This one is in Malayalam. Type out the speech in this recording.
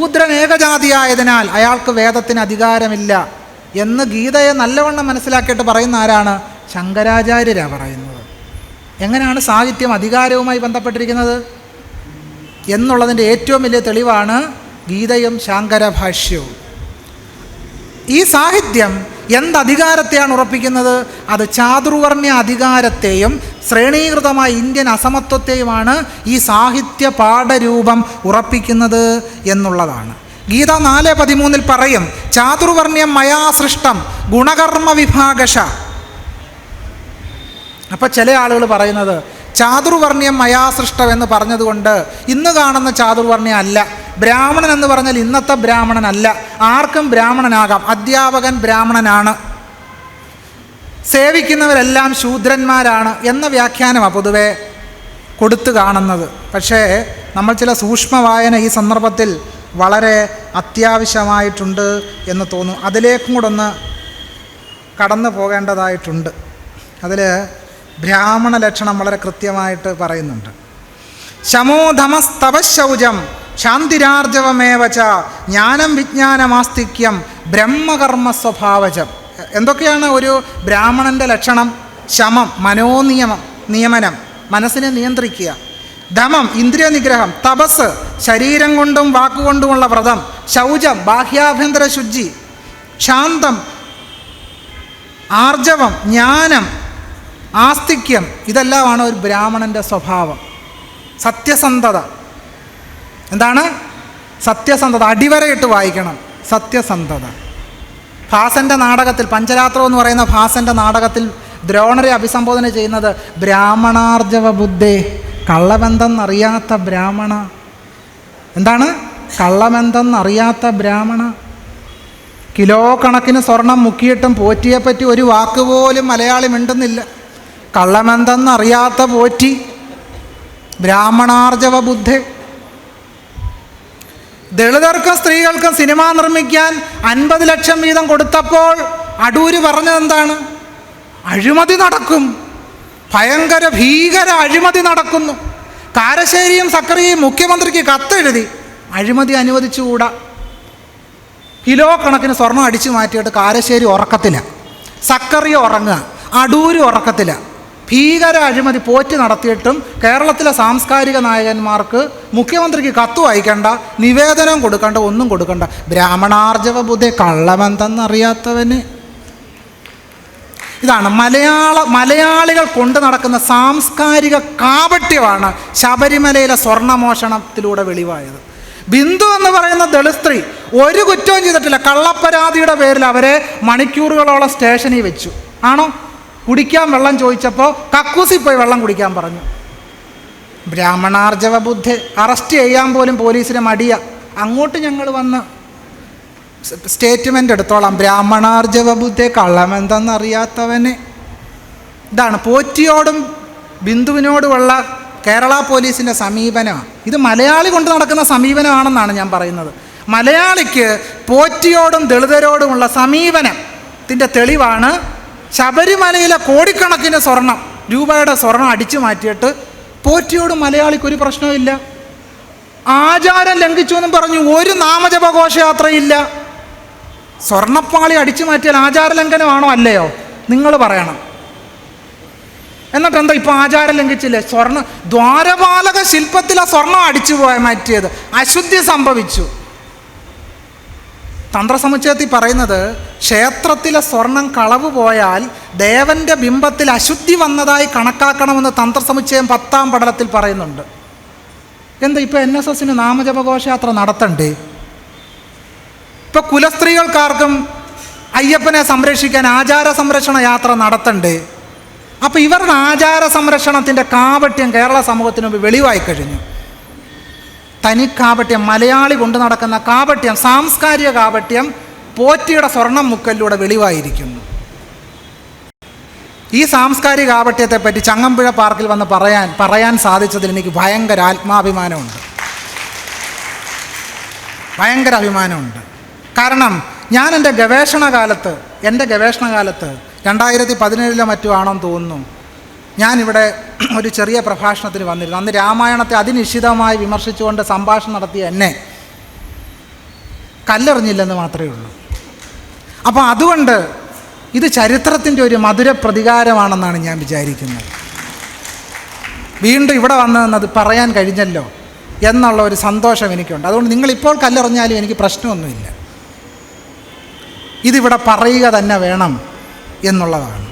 ശൂദ്രൻ ഏകജാതിയായതിനാൽ അയാൾക്ക് വേദത്തിന് അധികാരമില്ല എന്ന് ഗീതയെ നല്ലവണ്ണം മനസ്സിലാക്കിയിട്ട് പറയുന്ന ആരാണ്? ശങ്കരാചാര്യരാ പറയുന്നത്. എങ്ങനെയാണ് സാഹിത്യം അധികാരവുമായി ബന്ധപ്പെട്ടിരിക്കുന്നത്? എന്നുള്ളതിന്റെ ഏറ്റവും വലിയ തെളിവാണ് ഗീതയും ശാങ്കര ഭാഷ്യവും ഈ സാഹിത്യം എന്ത് അധികാരത്തെയാണ് ഉറപ്പിക്കുന്നത്? അത് ചാതുർവർണ അധികാരത്തെയും ശ്രേണീകൃതമായ ഇന്ത്യൻ അസമത്വത്തെയുമാണ് ഈ സാഹിത്യ പാഠരൂപം ഉറപ്പിക്കുന്നത് എന്നുള്ളതാണ്. ഗീത നാല് പതിമൂന്നിൽ പറയും ചാതുർവർണ്യം മയാസൃഷ്ടം ഗുണകർമ്മ വിഭാഗശ. അപ്പോൾ ചില ആളുകൾ പറയുന്നത് ചാതുർവർണ്യം മയാസൃഷ്ടം എന്ന് പറഞ്ഞതുകൊണ്ട് ഇന്ന് കാണുന്ന ചാതുർവർണ്യം അല്ല. ബ്രാഹ്മണൻ എന്ന് പറഞ്ഞാൽ ഇന്നത്തെ ബ്രാഹ്മണനല്ല. ആർക്കും ബ്രാഹ്മണനാകാം. അധ്യാപകൻ ബ്രാഹ്മണനാണ്. സേവിക്കുന്നവരെല്ലാം ശൂദ്രന്മാരാണ് എന്ന വ്യാഖ്യാനമാണ് പൊതുവെ കൊടുത്തു കാണുന്നത്. പക്ഷേ നമ്മൾ ചില സൂക്ഷ്മ വായന ഈ സന്ദർഭത്തിൽ വളരെ അത്യാവശ്യമായിട്ടുണ്ട് എന്ന് തോന്നുന്നു. അതിലേക്കും കൂടെ ഒന്ന് കടന്നു പോകേണ്ടതായിട്ടുണ്ട്. അതിൽ ബ്രാഹ്മണ ലക്ഷണം വളരെ കൃത്യമായിട്ട് പറയുന്നുണ്ട്. ശമോധമസ്തപശൗചം ശാന്തിരാർജവമേവച ജ്ഞാനം വിജ്ഞാനമാസ്തിക്യം ബ്രഹ്മകർമ്മ സ്വഭാവജം എന്തൊക്കെയാണ് ഒരു ബ്രാഹ്മണന്റെ ലക്ഷണം? ശമം മനോനിയമം നിയമനം മനസ്സിനെ നിയന്ത്രിക്കുക. ധമം ഇന്ദ്രിയ നിഗ്രഹം തപസ് ശരീരം കൊണ്ടും വാക്കുകൊണ്ടുമുള്ള വ്രതം ശൗചം ബാഹ്യാഭ്യന്തര ശുചി. ശാന്തം ആർജവം ജ്ഞാനം ആസ്തിക്യം ഇതെല്ലാമാണ് ഒരു ബ്രാഹ്മണന്റെ സ്വഭാവം. സത്യസന്ധത. എന്താണ്? സത്യസന്ധത. അടിവരയിട്ട് വായിക്കണം. സത്യസന്ധത. ഭാസന്റെ നാടകത്തിൽ പഞ്ചരാത്രം എന്ന് പറയുന്ന ഭാസന്റെ നാടകത്തിൽ ദ്രോണരെ അഭിസംബോധന ചെയ്യുന്നത് ബ്രാഹ്മണാർജവ ബുദ്ധേ. കള്ളമെന്തെന്നറിയാത്ത ബ്രാഹ്മണ. എന്താണ്? കള്ളമെന്തെന്നറിയാത്ത ബ്രാഹ്മണ. കിലോ കണക്കിന് സ്വർണം മുക്കിയിട്ടും പോറ്റിയെപ്പറ്റി ഒരു വാക്ക് പോലും മലയാളി മിണ്ടുന്നില്ല. കള്ളമെന്തെന്നറിയാത്ത പോറ്റി. ബ്രാഹ്മണാർജവ ബുദ്ധേ. ദളിതർക്കും സ്ത്രീകൾക്കും സിനിമ നിർമ്മിക്കാൻ അൻപത് ലക്ഷം വീതം കൊടുത്തപ്പോൾ അടൂര് പറഞ്ഞതെന്താണ് അഴിമതി നടക്കും. ഭയങ്കര ഭീകര അഴിമതി നടക്കുന്നു. കാരശ്ശേരിയും സക്കറിയും മുഖ്യമന്ത്രിക്ക് കത്തെഴുതി. അഴിമതി അനുവദിച്ചുകൂടാ? കിലോ കണക്കിന് സ്വർണം അടിച്ചു മാറ്റിയിട്ട് കാരശ്ശേരി ഉറക്കത്തില്ല സക്കറിയ ഉറങ്ങുക. അടൂര് ഉറക്കത്തില്ല ഭീകര അഴിമതി പോറ്റി നടത്തിയിട്ടും കേരളത്തിലെ സാംസ്കാരിക നായകന്മാർക്ക് മുഖ്യമന്ത്രിക്ക് കത്ത് വായിക്കേണ്ട നിവേദനം കൊടുക്കേണ്ട ഒന്നും കൊടുക്കണ്ട. ബ്രാഹ്മണാർജവ ബുദ്ധി കള്ളമെന്തെന്നറിയാത്തവന്. ഇതാണ് മലയാള മലയാളികൾ കൊണ്ട് നടക്കുന്ന സാംസ്കാരിക കാപട്യമാണ് ശബരിമലയിലെ സ്വർണമോഷണത്തിലൂടെ വെളിവായത്. ബിന്ദു എന്ന് പറയുന്ന ദളിത് സ്ത്രീ ഒരു കുറ്റവും ചെയ്തിട്ടില്ല. കള്ളപ്പരാതിയുടെ പേരിൽ അവരെ മണിക്കൂറുകളോളം സ്റ്റേഷനിൽ വെച്ചു. ആണോ? കുടിക്കാൻ വെള്ളം ചോദിച്ചപ്പോൾ കക്കൂസി പോയി വെള്ളം കുടിക്കാൻ പറഞ്ഞു. ബ്രാഹ്മണാർജവ ബുദ്ധി അറസ്റ്റ് ചെയ്യാൻ പോലും പോലീസിന് മടിയ. അങ്ങോട്ട് ഞങ്ങൾ വന്ന് സ്റ്റേറ്റ്മെന്റ് എടുത്തോളാം. ബ്രാഹ്മണാർജവ ബുദ്ധി കള്ളമെന്തെന്നറിയാത്തവന് ഇതാണ് പോറ്റിയോടും ബിന്ദുവിനോടുമുള്ള കേരള പോലീസിന്റെ സമീപനമാണ്. ഇത് മലയാളി കൊണ്ട് നടക്കുന്ന സമീപനമാണെന്നാണ് ഞാൻ പറയുന്നത്. മലയാളിക്ക് പോറ്റിയോടും ദളിതരോടുമുള്ള സമീപനത്തിന്റെ തെളിവാണ് ശബരിമലയിലെ കോടിക്കണക്കിന് സ്വർണം രൂപയുടെ സ്വർണം അടിച്ചു മാറ്റിയിട്ട് പോറ്റിയോട് മലയാളിക്ക് ഒരു പ്രശ്നമില്ല ആചാരം ലംഘിച്ചു എന്നും പറഞ്ഞു ഒരു നാമജപ ഘോഷയാത്രയില്ല സ്വർണപ്പാളി അടിച്ചു മാറ്റിയാൽ ആചാര ലംഘനമാണോ അല്ലയോ? നിങ്ങൾ പറയണം. എന്നിട്ട് എന്താ ആചാരം ലംഘിച്ചില്ലേ? സ്വർണ ദ്വാരപാലക ശില്പത്തിലെ സ്വർണം അടിച്ചു പോയ മാറ്റിയത്. അശുദ്ധി സംഭവിച്ചു. തന്ത്രസമുച്ചയത്തിൽ പറയുന്നത് ക്ഷേത്രത്തിലെ സ്വർണം കളവ് പോയാൽ ദേവന്റെ ബിംബത്തിൽ അശുദ്ധി വന്നതായി കണക്കാക്കണമെന്ന് തന്ത്രസമുച്ചയം പത്താം പടലത്തിൽ പറയുന്നുണ്ട്. എന്താ ഇപ്പോൾ എൻ എസ് എസിന് നാമജപഘോഷയാത്ര നടത്തണ്ടേ? ഇപ്പോൾ കുലസ്ത്രീകൾക്കാർക്കും അയ്യപ്പനെ സംരക്ഷിക്കാൻ ആചാര സംരക്ഷണ യാത്ര നടത്തണ്ടേ? അപ്പോൾ ഇവരുടെ ആചാര സംരക്ഷണത്തിന്റെ കാപട്യം കേരള സമൂഹത്തിന് മുമ്പ് വെളിവായി കഴിഞ്ഞു. തനി മലയാളി കൊണ്ട് നടക്കുന്ന കാപട്യം സാംസ്കാരിക കാപട്യം പോറ്റിയുടെ സ്വർണം മുക്കലിലൂടെ വെളിവായിരിക്കുന്നു. ഈ സാംസ്കാരിക കാപട്യത്തെ പറ്റി ചങ്ങമ്പുഴ പാർക്കിൽ വന്ന് പറയാൻ പറയാൻ സാധിച്ചതിൽ എനിക്ക് ഭയങ്കര ആത്മാഭിമാനമുണ്ട്. ഭയങ്കര അഭിമാനമുണ്ട്. കാരണം ഞാൻ എന്റെ ഗവേഷണ കാലത്ത് എന്റെ ഗവേഷണ കാലത്ത് രണ്ടായിരത്തി പതിനേഴിലോ മറ്റോ ആണെന്ന് തോന്നുന്നു ഞാനിവിടെ ഒരു ചെറിയ പ്രഭാഷണത്തിന് വന്നിരുന്നു. അന്ന് രാമായണത്തെ അതിനിശ്ചിതമായി വിമർശിച്ചുകൊണ്ട് സംഭാഷണം നടത്തിയ എന്നെ കല്ലെറിഞ്ഞില്ലെന്ന് മാത്രമേ ഉള്ളൂ. അപ്പോൾ അതുകൊണ്ട് ഇത് ചരിത്രത്തിന്റെ ഒരു മധുര പ്രതികാരമാണെന്നാണ് ഞാൻ വിചാരിക്കുന്നത്. വീണ്ടും ഇവിടെ വന്നതെന്നത് പറയാൻ കഴിഞ്ഞല്ലോ എന്നുള്ള ഒരു സന്തോഷം എനിക്കുണ്ട്. അതുകൊണ്ട് നിങ്ങളിപ്പോൾ കല്ലെറിഞ്ഞാലും എനിക്ക് പ്രശ്നമൊന്നുമില്ല. ഇതിവിടെ പറയുക തന്നെ വേണം എന്നുള്ളതാണ്.